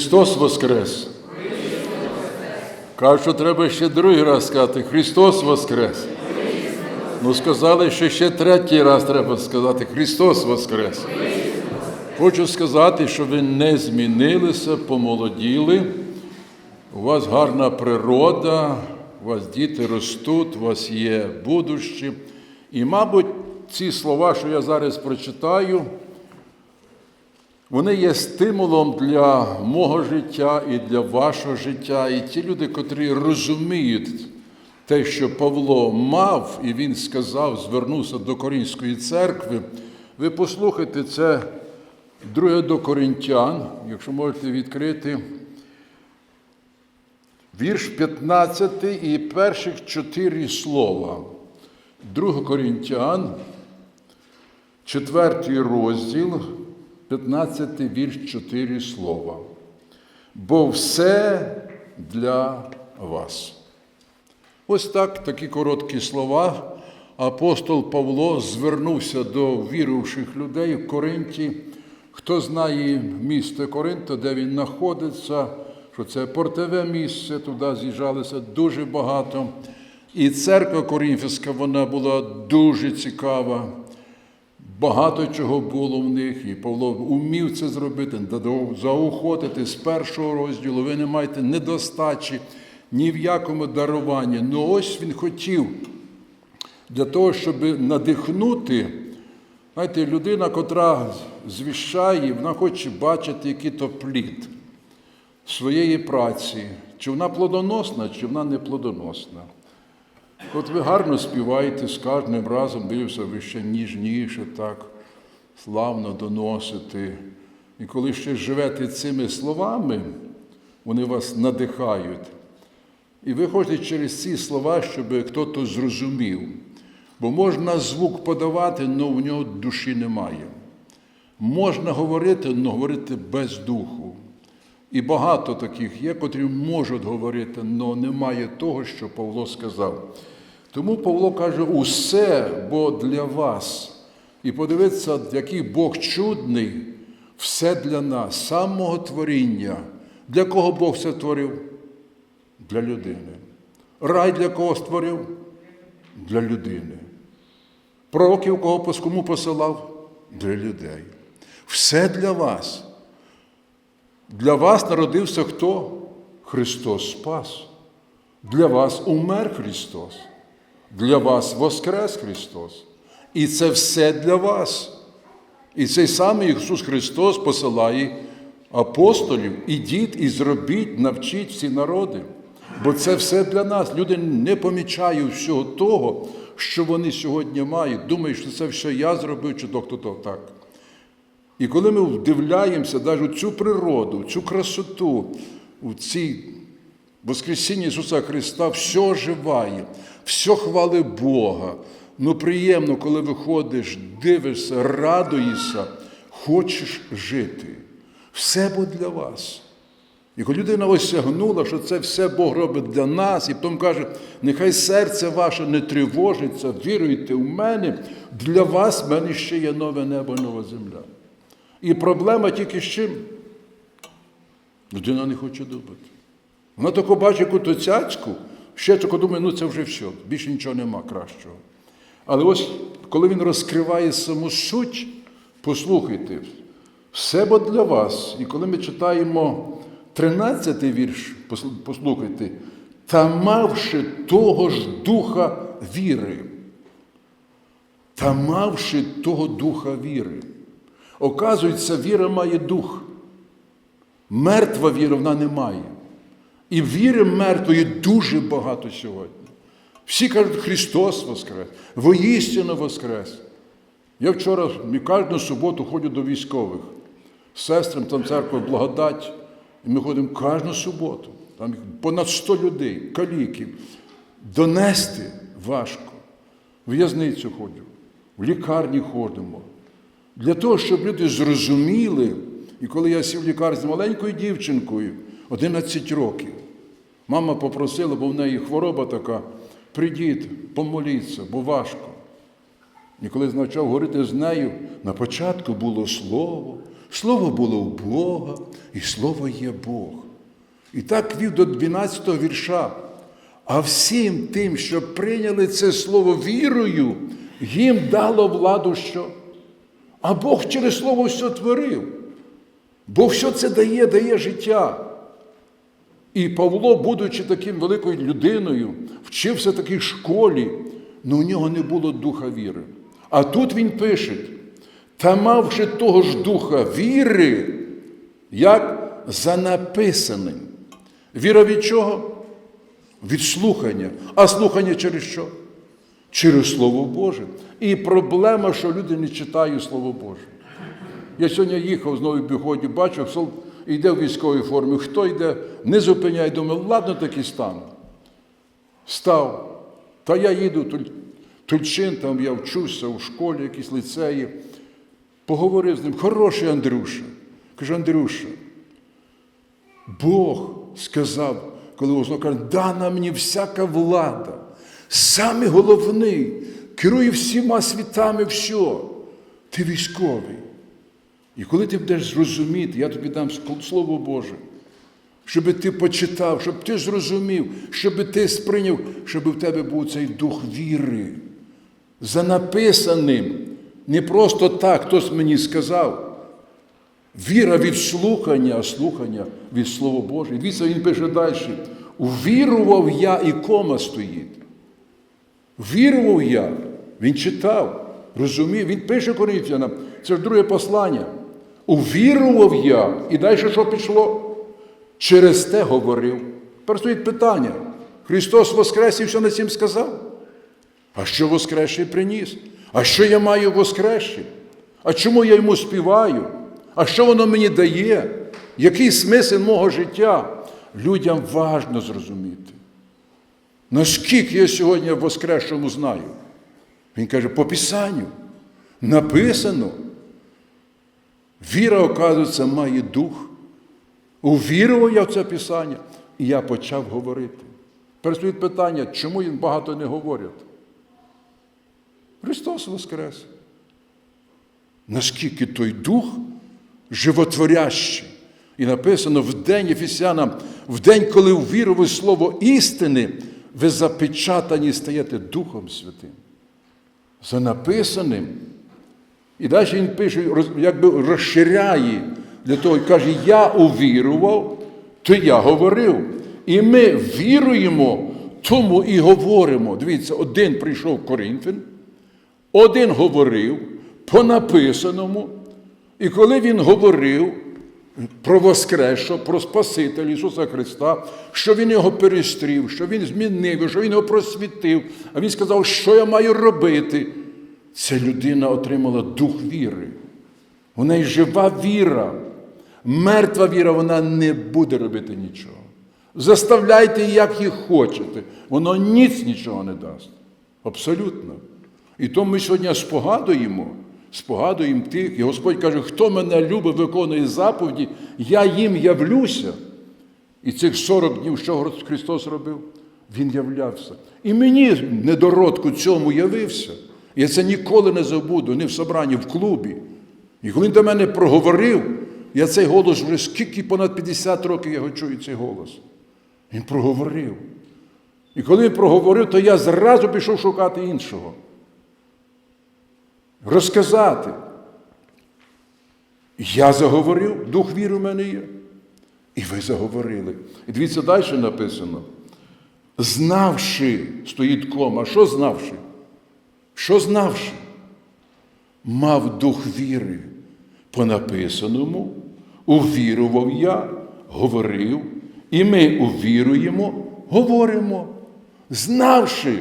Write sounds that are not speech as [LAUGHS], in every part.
Христос Воскрес! Кажуть, що треба ще другий раз сказати Христос Воскрес! Ну, сказали, що ще третій раз треба сказати Христос Воскрес! Хочу сказати, що ви не змінилися, помолоділи. У вас гарна природа, у вас діти ростуть, у вас є будущі. І, мабуть, ці слова, що я зараз прочитаю, вони є стимулом для мого життя і для вашого життя. І ті люди, котрі розуміють те, що Павло мав, і він сказав, звернувся до Корінської церкви. Ви послухайте це друге до Коринтян, якщо можете відкрити. Вірш 15 і перших чотири слова. 2 Коринтян, 4 розділ, 15 вірш 4 слова. Бо все для вас. Ось так, такі короткі слова. Апостол Павло звернувся до віруючих людей в Коринті. Хто знає місто Коринто, де він знаходиться, що це портове місце, туди з'їжджалося дуже багато. І церква Корінфська вона була дуже цікава. Багато чого було в них, і Павло умів це зробити, заохотити з першого розділу. Ви не маєте недостачі ні в якому даруванні. Ну ось він хотів для того, щоб надихнути. Знаєте, людина, котра звіщає, вона хоче бачити, який то плід своєї праці, чи вона плодоносна, чи вона не плодоносна. От ви гарно співаєте з кожним разом, дивився, ви ще ніжніше, так славно доносите. І коли ще живете цими словами, вони вас надихають. І ви хочете через ці слова, щоб хтось зрозумів. Бо можна звук подавати, але в нього душі немає. Можна говорити, але говорити без духу. І багато таких є, котрі можуть говорити, але немає того, що Павло сказав. Тому Павло каже, усе бо для вас. І подивіться, який Бог чудний, все для нас, самого творіння. Для кого Бог це творив? Для людини. Рай для кого створив? Для людини. Пророків кого кому посилав? Для людей. Все для вас. Для вас народився хто? Христос Спас. Для вас умер Христос. Для вас воскрес Христос. І це все для вас. І цей самий Ісус Христос посилає апостолів, ідіть і зробіть, навчіть всі народи. Бо це все для нас. Люди не помічають всього того, що вони сьогодні мають. Думають, що це все я зробив, чи то хто так. І коли ми вдивляємося навіть у цю природу, цю красоту, у ці Воскресіння Ісуса Христа, все оживає, все хвали Бога. Ну приємно, коли виходиш, дивишся, радуєшся, хочеш жити. Все буде для вас. І коли людина осягнула, що це все Бог робить для нас, і потім каже, нехай серце ваше не тривожиться, віруйте в мене, для вас в мене ще є нове небо, нова земля. І проблема тільки з чим? Людина не хоче думати. Вона тако бачить яку-то цяцьку, ще тако думає, ну це вже все, більше нічого нема кращого. Але ось коли він розкриває саму суть, послухайте, все бо для вас. І коли ми читаємо 13-й вірш, послухайте, та мавши того ж духа віри, та мавши того духа віри. Оказується, віра має дух. Мертва віра вона не має. І віри мертвої дуже багато сьогодні. Всі кажуть, Христос Воскрес, воістину Воскрес. Я вчора кожну суботу ходжу до військових. Сестрам там церква благодать. І ми ходимо кожну суботу. Там понад 100 людей, каліків. Донести важко. В в'язницю ходжу, в лікарні ходимо. Для того, щоб люди зрозуміли, і коли я сів в лікарні з маленькою дівчинкою, 11 років, мама попросила, бо в неї хвороба така, прийдіть, помоліться, бо важко. І коли почав говорити з нею, на початку було слово, Слово було у Бога, і Слово є Бог. І так вів до 12-го вірша. А всім тим, що прийняли це слово вірою, їм дало владу що? А Бог через слово все творив. Бог що це дає, дає життя. І Павло, будучи таким великою людиною, вчився в такій школі, але у нього не було духа віри. А тут він пише, та мавши того ж духа віри, як за написаним. Віра від чого? Від слухання. А слухання через що? Через Слово Боже. І проблема, що люди не читають Слово Боже. Я сьогодні їхав знову в біході, бачу, сол- йде в військовій формі. Хто йде, не зупиняє, думаю, ладно, так і стану. Став. Та я їду Туль- Тульчин, там я вчуся у школі, якійсь ліцеї. Поговорив з ним, хороший Андрюша. Кажу, Андрюша, Бог сказав, коли каже, дана мені всяка влада, саме головний, керує всіма світами, все. Ти військовий. І коли ти будеш зрозуміти, я тобі дам Слово Боже, щоб ти почитав, щоб ти зрозумів, щоб ти сприйняв, щоб в тебе був цей дух віри. За написаним, не просто так, хтось мені сказав. Віра від слухання, а слухання від Слова Боже. Дивіться, він пише далі. Увірував я і кома стоїть. Вірував я. Він читав, розумів. Він пише Коринфянам, це ж друге послання. Увірував я. І далі що пішло? Через те говорив. Тепер стоїть питання. Христос Воскрес і все на цим сказав. А що Воскресший приніс? А що я маю Воскресший? А чому я йому співаю? А що воно мені дає? Який смисл мого життя? Людям важно зрозуміти. Наскільки я сьогодні в Воскресшому знаю? Він каже, по Писанню написано. Віра, оказується, має дух. Увірував я в це Писання, і я почав говорити. Перестоїть питання, чому їм багато не говорять? Христос Воскрес. Наскільки той дух животворящий. І написано в день Ефесянам, в день, коли увірували слово істини, ви запечатані стаєте Духом Святим. За написаним. І далі він пише, якби розширяє для того, каже, я увірував, то я говорив. І ми віруємо, тому і говоримо. Дивіться, один прийшов Коринфян, один говорив по написаному, і коли він говорив про Воскреса, про Спасителя Ісуса Христа, що Він його перестрів, що Він змінив, що Він його просвітив, а Він сказав, що я маю робити. Ця людина отримала дух віри. У неї жива віра. Мертва віра, вона не буде робити нічого. Заставляйте, як їх хочете. Воно ніц нічого не дасть. Абсолютно. І тому ми сьогодні спогадуємо, спогадуємо тих, і Господь каже, хто мене любить, виконує заповіді, я їм явлюся. І цих 40 днів, що Христос робив? Він являвся. І мені недородку цьому явився. Я це ніколи не забуду, не в собранні, в клубі. І коли він до мене проговорив, я цей голос вже скільки понад 50 років я його чую цей голос. Він проговорив. І коли він проговорив, то я зразу пішов шукати іншого. Розказати. Я заговорив, дух віри в мене є. І ви заговорили. І дивіться, далі написано. Знавши, стоїть кома. Що знавши? Що знавши? Мав дух віри по написаному, увірував я, говорив, і ми увіруємо, говоримо. Знавши,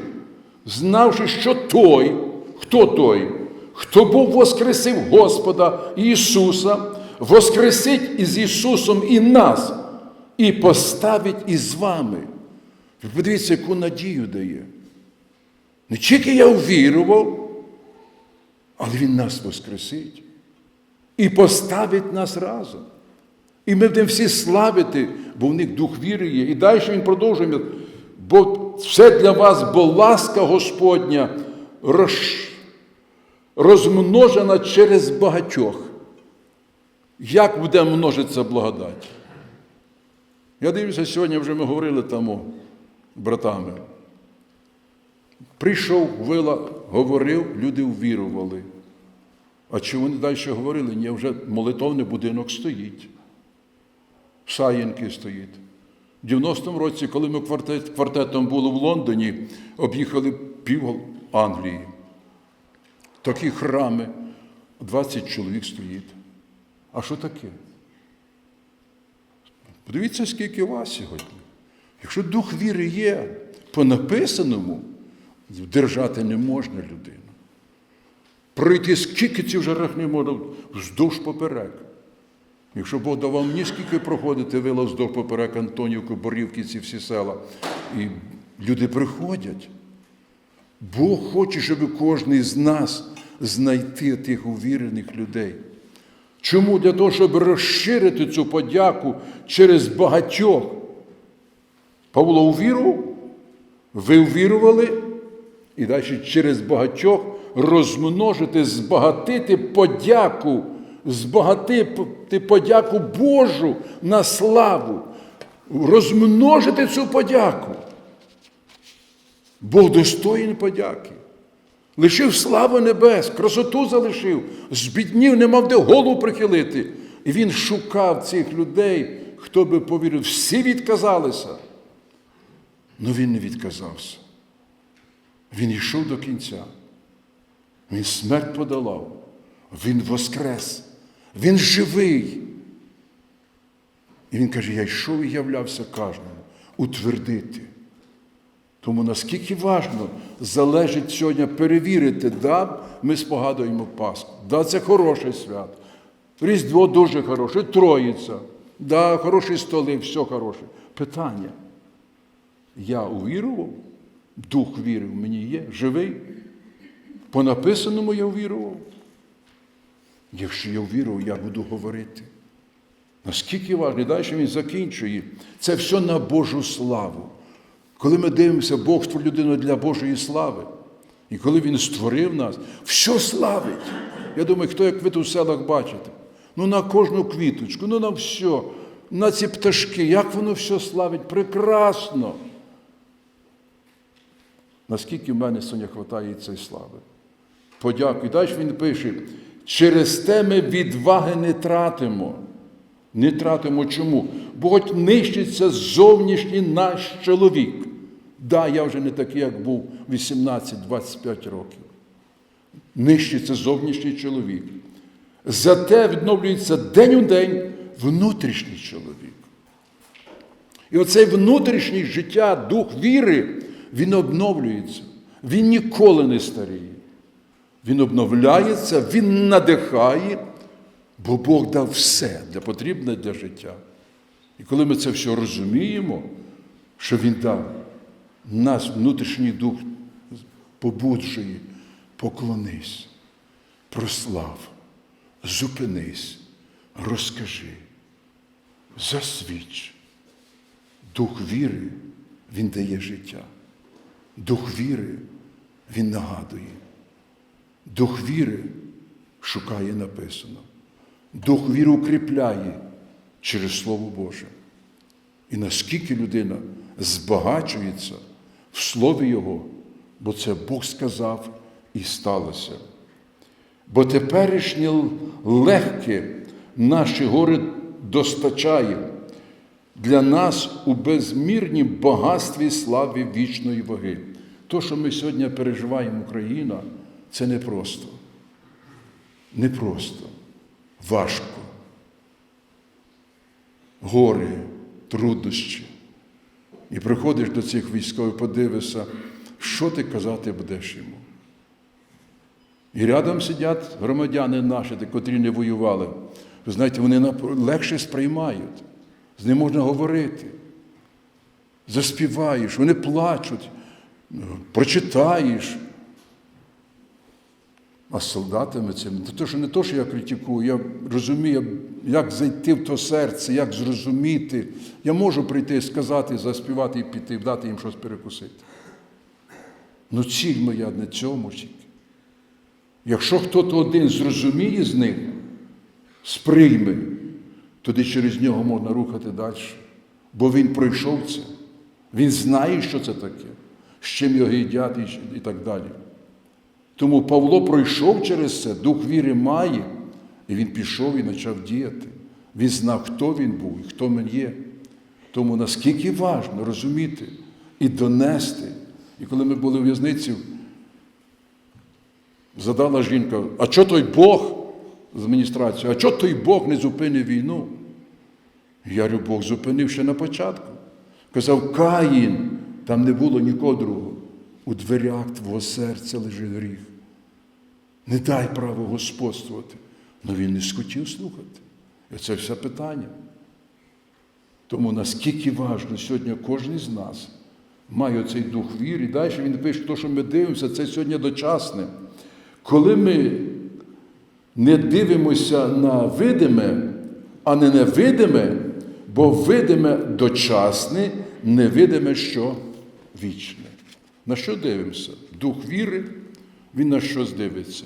знавши, що той, хто той, хто був воскресив Господа Ісуса, воскресить із Ісусом і нас, і поставить із вами. Подивіться, яку надію дає. Не тільки я увірував, але Він нас воскресить і поставить нас разом. І ми будемо всі славити, бо в них дух віри є. І далі він продовжує, бо все для вас, бо ласка Господня роз... розмножена через багатьох. як буде множитися благодать. Я дивлюся, сьогодні вже ми говорили тому братами. Прийшов, вила, говорив, люди увірували. А чи вони далі говорили? Ні, вже молитовний будинок стоїть. Саєнки стоїть. У 90-му році, коли ми квартет, квартетом були в Лондоні, об'їхали пів Англії. Такі храми, 20 чоловік стоїть. А що таке? Подивіться, скільки вас сьогодні. Якщо дух віри є по написаному, держати не можна людину. Пройти скільки вже не можна вздовж поперек. Якщо Бог давав мені скільки проходити вила вздовж поперек Антонівку, Борівки, ці всі села. І люди приходять. Бог хоче, щоб кожен з нас знайти тих увірених людей. Чому? Для того, щоб розширити цю подяку через багатьох. Павло увірував, ви увірували, і далі через багатьох розмножити, збагатити подяку, збагатити подяку Божу на славу, розмножити цю подяку. Бог достоїн подяки. Лишив славу небес, красоту залишив, збіднів, не мав де голову прихилити. І він шукав цих людей, хто би повірив. Всі відказалися. але він не відказався. Він йшов до кінця. Він смерть подолав. Він воскрес. Він живий. І він каже: я йшов і являвся кожному утвердити. Тому наскільки важно залежить сьогодні перевірити, да, ми спогадуємо Пасху, да, це хороше свято. Різдво дуже хороше, Троїця, да, хороші столи, все хороше. Питання. Я увірував, дух віри в мені є, живий. По написаному я увірував. Якщо я ввірував, я буду говорити. Наскільки важливо, далі він закінчує. Це все на Божу славу. Коли ми дивимося, Бог створив людину для Божої слави. І коли Він створив нас, все славить. Я думаю, хто як ви тут в селах бачите? Ну на кожну квіточку, ну на все, на ці пташки, як воно все славить, прекрасно. Наскільки в мене сьогодні вистачає цієї слави? Подякую. Далі він пише, через те ми відваги не тратимо. Не тратимо чому? Бо хоч нищиться зовнішній наш чоловік. Да, я вже не такий, як був 18-25 років. Нищиться зовнішній чоловік. Зате відновлюється день у день внутрішній чоловік. І оцей внутрішній життя, дух віри, він обновлюється. Він ніколи не старіє. Він обновляється, він надихає, бо Бог дав все для потрібне для життя. І коли ми це все розуміємо, що Він дав, нас внутрішній дух побуджує, поклонись, прослав, зупинись, розкажи, засвідч. Дух віри, він дає життя. Дух віри, він нагадує. Дух віри шукає написано. Дух віри укріпляє через Слово Боже. І наскільки людина збагачується в Слові Його, бо це Бог сказав і сталося. Бо теперішнє легке наші гори достачає для нас у безмірнім багатстві слави вічної ваги. То, що ми сьогодні переживаємо Україна, це непросто. Непросто, важко. Гори, труднощі. І приходиш до цих військових, подивишся, що ти казати будеш йому. І рядом сидять громадяни наші, котрі не воювали. Ви знаєте, вони легше сприймають, з ним можна говорити. Заспіваєш, вони плачуть, прочитаєш. А з солдатами цим, то, що не то, що я критикую, я розумію, як зайти в то серце, як зрозуміти. Я можу прийти, сказати, заспівати і піти, дати їм щось перекусити. Ну ціль моя не цьому тільки. Якщо хтось один зрозуміє з них, сприйме, тоді через нього можна рухати далі. Бо він пройшов це. Він знає, що це таке, з чим його їдять і- так далі. Тому Павло пройшов через це, дух віри має, і він пішов і почав діяти. Він знав, хто він був і хто він є. Тому наскільки важливо розуміти і донести. І коли ми були в в'язниці, задала жінка, а що той Бог з адміністрації, а що той Бог не зупинив війну? Я говорю, Бог зупинив ще на початку. Казав, Каїн, там не було нікого другого. У дверях твого серця лежить гріх. Не дай право господствувати. Ну він не схотів слухати. І це все питання. Тому наскільки важливо сьогодні кожен з нас має цей дух віри. І далі він пише, то, що ми дивимося, це сьогодні дочасне. Коли ми не дивимося на видиме, а не невидиме, бо видиме дочасне, невидиме що вічне. На що дивимося? Дух віри, він на щось дивиться.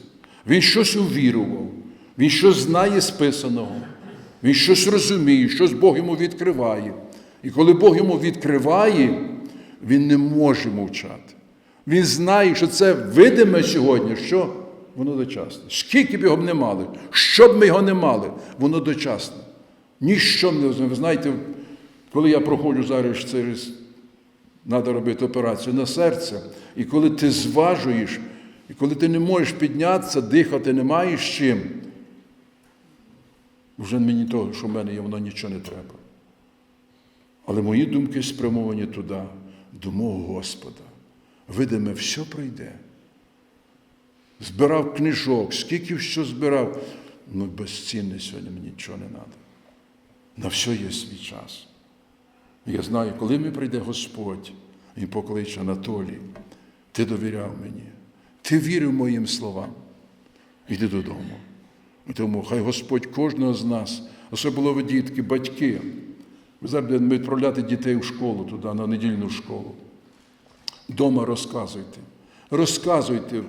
Він щось увірував, він щось знає списаного, він щось розуміє, щось Бог йому відкриває. І коли Бог йому відкриває, він не може мовчати. Він знає, що це видиме сьогодні, що воно дочасне. Скільки б його б не мали, що б ми його не мали, воно дочасне. Ніщо не розуміє. Ви знаєте, коли я проходжу зараз через треба робити операцію на серце, і коли ти зважуєш, і коли ти не можеш піднятися, дихати не маєш чим, вже мені того, що в мене є, воно нічого не треба. Але мої думки спрямовані туди, до мого Господа. Видиме, все пройде. Збирав книжок, скільки що збирав, ну безцінне сьогодні мені нічого не треба. На все є свій час. Я знаю, коли мені прийде Господь і покличе Анатолій, ти довіряв мені, ти вірив моїм словам. Іди додому. І тому хай Господь кожного з нас, особливо дітки, батьки, ви зараз відправляти дітей в школу туди, на недільну школу. Дома розказуйте. Розказуйте,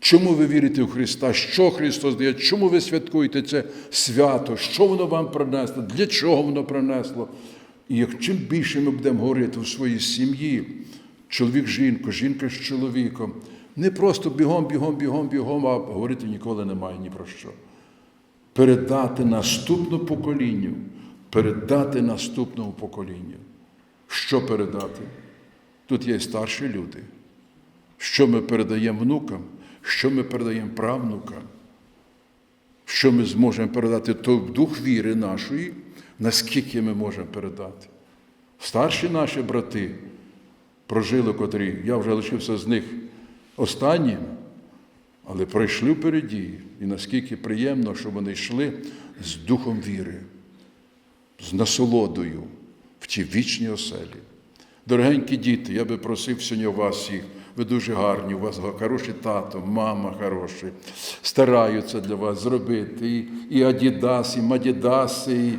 чому ви вірите в Христа, що Христос дає, чому ви святкуєте це свято, що воно вам принесло, для чого воно принесло. І як чим більше ми будемо говорити в своїй сім'ї, чоловік жінку, жінка з чоловіком, не просто бігом, бігом, бігом, бігом, а говорити ніколи немає ні про що. Передати наступному поколінню, передати наступному поколінню. Що передати? Тут є старші люди. Що ми передаємо внукам, що ми передаємо правнукам, що ми зможемо передати той дух віри нашої, наскільки ми можемо передати. Старші наші брати прожили, котрі, я вже лишився з них останнім, але пройшли впереді. І наскільки приємно, що вони йшли з духом віри, з насолодою в ті вічні оселі. Дорогенькі діти, я би просив сьогодні вас всіх. Ви дуже гарні, у вас хороший тато, мама хороші, стараються для вас зробити. І, і Адідас, і Мадідаси,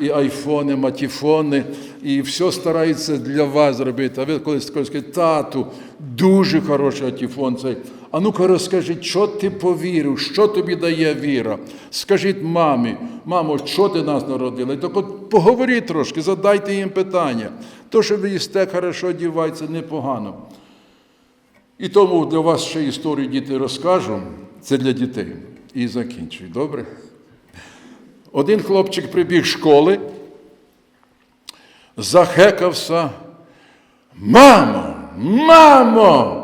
і, і айфони, матіфони, і все стараються для вас зробити. А ви колись скажете, тату, дуже хороший атіфон цей. А ну-ка розкажіть, що ти повірив, що тобі дає віра? Скажіть мамі, мамо, що ти нас народила? Так от поговоріть трошки, задайте їм питання. То, що ви їсте, хорошо одівається, непогано. І тому для вас ще історію діти розкажу. Це для дітей. І закінчую. Добре? Один хлопчик прибіг з школи, захекався. Мамо, мамо!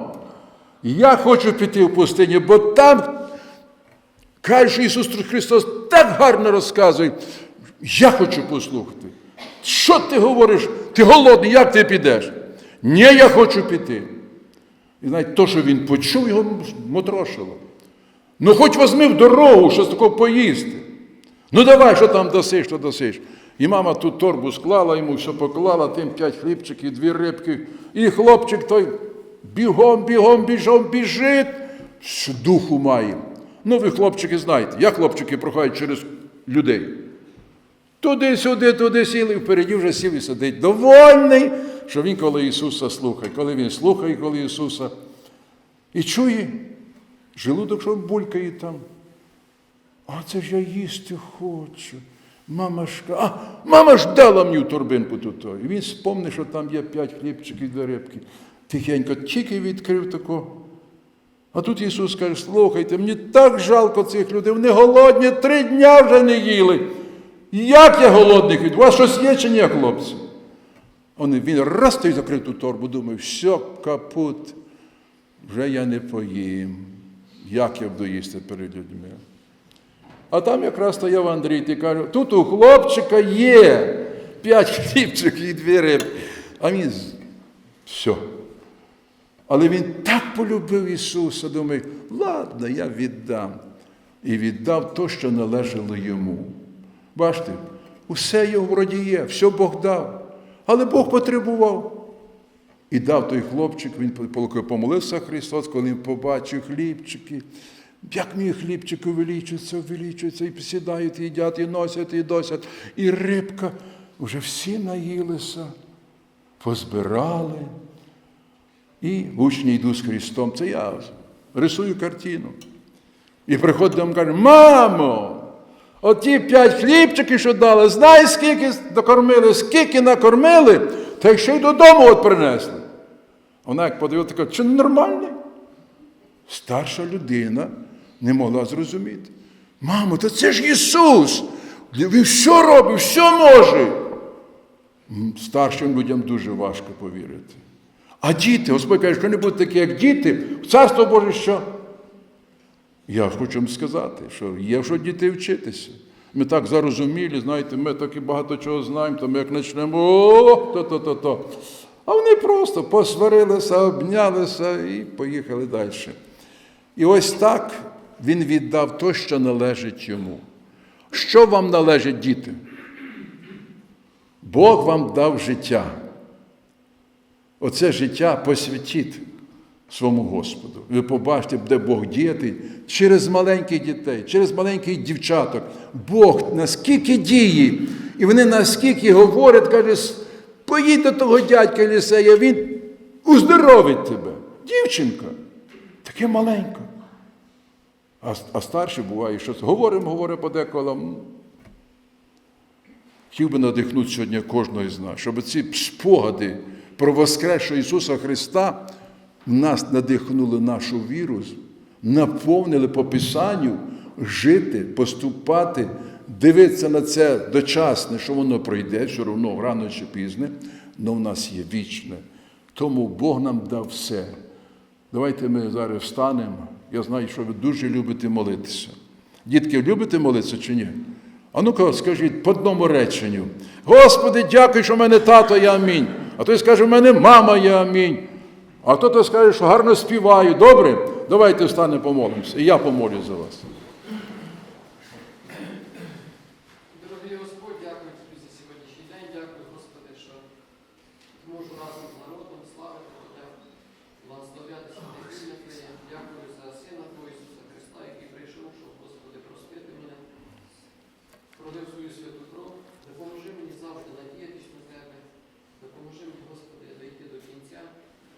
Я хочу піти в пустиню, бо там каже, Ісус Христос так гарно розказує. Я хочу послухати. Що ти говориш? Ти голодний, як ти підеш? Ні, я хочу піти. І знаєте, то, що він почув, його мотрошило. Ну, хоч возьми в дорогу, щось такого поїсти. Ну давай, що там досиш, що досиш. І мама ту торбу склала, йому все поклала, тим п'ять хлібчиків, дві рибки. І хлопчик той бігом, бігом, біжом, біжить, що духу має. Ну, ви, хлопчики, знаєте, як хлопчики проходять через людей. Туди-сюди, туди сіли, впереді вже сів і сидить. Довольний, що він коли Ісуса слухає. Коли він слухає, коли Ісуса. І чує, желудок, що булькає там. А це ж я їсти хочу. Мама ж а, мама ж дала мені в торбинку тут. І він спомнив, що там є п'ять хлібчиків дві рибки. Тихенько тільки відкрив тако. А тут Ісус каже, слухайте, мені так жалко цих людей, вони голодні, три дня вже не їли. Як я голодний від? Вас щось є чи ні, хлопці? Вони, він раз той закрив ту торбу, думає, все, капут, вже я не поїм. Як я буду їсти перед людьми? А там якраз стояв Андрій і каже, тут у хлопчика є п'ять [LAUGHS] хлібчиків і дві рибки. А він все. Але він так полюбив Ісуса, думає, ладно, я віддам. І віддав то, що належало йому. Бачите, усе його вроді є, все Бог дав. Але Бог потребував. І дав той хлопчик, він помолився Христос, коли він побачив хлібчики. Як мій хлібчик увеличується, увеличується, і сідають, і їдять, і носять, і досять. І рибка. Вже всі наїлися, позбирали. І учні йдуть з Христом. Це я рисую картину. І приходить до каже, мамо, оті п'ять хлібчиків, що дали, знаєш, скільки докормили, скільки накормили, та ще й додому от принесли. Вона як подивилася, така, чи не нормальний? Старша людина не могла зрозуміти. Мамо, та це ж Ісус! Він все робить, все може. Старшим людям дуже важко повірити. А діти, Господь каже, що не будуть такі, як діти, в Царство Боже що? Я хочу вам сказати, що є що дітей вчитися. Ми так зарозумілі, знаєте, ми так і багато чого знаємо, то ми як почнемо то-то-то-то. А вони просто посварилися, обнялися і поїхали далі. І ось так він віддав то, що належить йому. Що вам належить, діти? Бог вам дав життя. Оце життя посвятіть своєму Господу. Ви побачите, де Бог діяти через маленьких дітей, через маленьких дівчаток. Бог наскільки діє, і вони наскільки говорять, каже, поїдь до того дядька лісея, він уздоровить тебе. Дівчинка, таке маленька. А, а старші буває, що говоримо, говоримо подеколи. Хотів би надихнути сьогодні кожного з нас, щоб ці спогади про Воскресшого Ісуса Христа нас надихнули нашу віру, наповнили по Писанню жити, поступати, дивитися на це дочасне, що воно пройде, все одно рано чи пізне, але в нас є вічне. Тому Бог нам дав все. Давайте ми зараз встанемо. Я знаю, що ви дуже любите молитися. Дітки, любите молитися чи ні? А ну-ка, скажіть по одному реченню. Господи, дякую, що в мене тато є амінь. А той скаже, в мене мама є амінь. А хто-то скаже, що гарно співаю. Добре? Давайте встанемо, помолимося. І я помолюсь за вас. Дорогий Господь, дякую тобі за сьогоднішній день. Дякую, Господи, що можу разом з народом славити Тебе, благословляти святе ім'я Твоє. Дякую за Сина Твого Ісуса Христа, який прийшов, щоб, Господи, простити мене, пролив свою святу кров. Допоможи мені завжди надіятись на Тебе. Допоможи мені, Господи, дойти до кінця.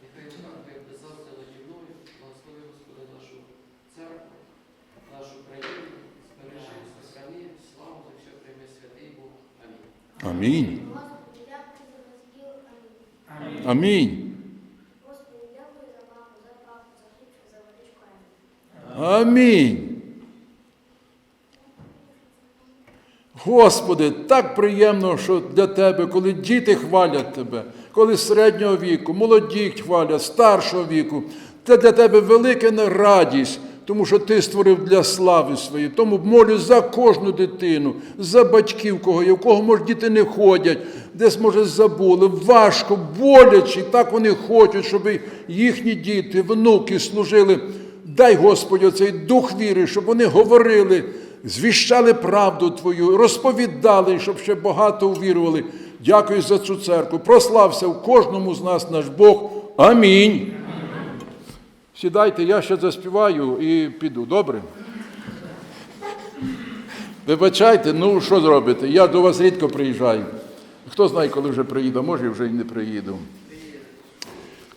Нехай рука Твоя буде завжди наді мною. Благослови, Господи, нашу церкву, нашу країну. Збережи, сохрани, славу за все прийме святий Бог. Амінь. Амінь. Господи, дякую за батьків. Амінь. Амінь. Господи, дякую за маму, за папу, за хлібчик, за водичку. Амінь. Амінь. Господи, так приємно, що для Тебе, коли діти хвалять Тебе, коли середнього віку, молоді хвалять, старшого віку, це для Тебе велика радість, тому що Ти створив для слави своєї. Тому молю за кожну дитину, за батьків, кого є, у кого, може, діти не ходять, десь, може, забули, важко, боляче, так вони хочуть, щоб їхні діти, внуки служили. Дай Господі оцей дух віри, щоб вони говорили, звіщали правду Твою, розповідали, щоб ще багато увірували. Дякую за цю церкву. Прослався в кожному з нас наш Бог. Амінь. Сідайте, я ще заспіваю і піду. Добре? Вибачайте, ну що зробите? Я до вас рідко приїжджаю. Хто знає, коли вже приїду, може вже й не приїду.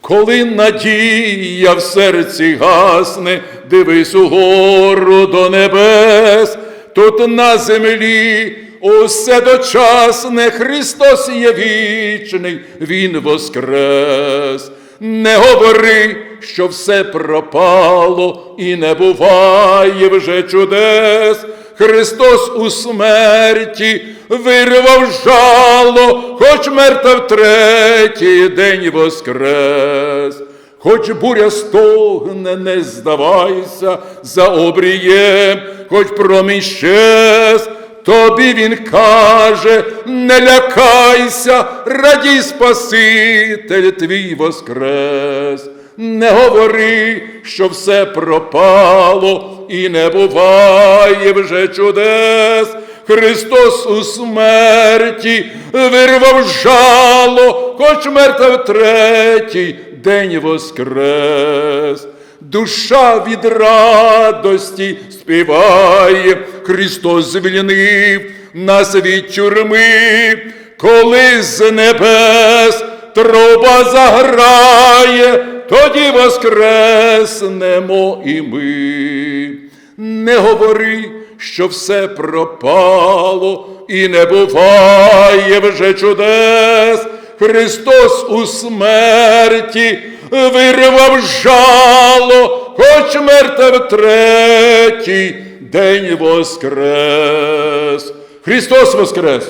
Коли надія в серці гасне, дивись угору до небес, тут на землі. Усе дочасне Христос є вічний, Він воскрес. Не говори, що все пропало і не буває вже чудес. Христос у смерті вирвав жало, хоч мертв третій день воскрес. Хоч буря стогне, не здавайся за обрієм, хоч промінь щез, тобі він каже, не лякайся, радій Спаситель твій воскрес. Не говори, що все пропало і не буває вже чудес. Христос у смерті вирвав жало, хоч мертв третій день воскрес. Душа від радості співає, Христос звільнив нас від тюрми, коли з небес труба заграє, тоді воскреснемо і ми. Не говори, що все пропало і не буває вже чудес. Христос у смерті вирвав жало, хоч мертв третій день воскрес. Христос воскрес!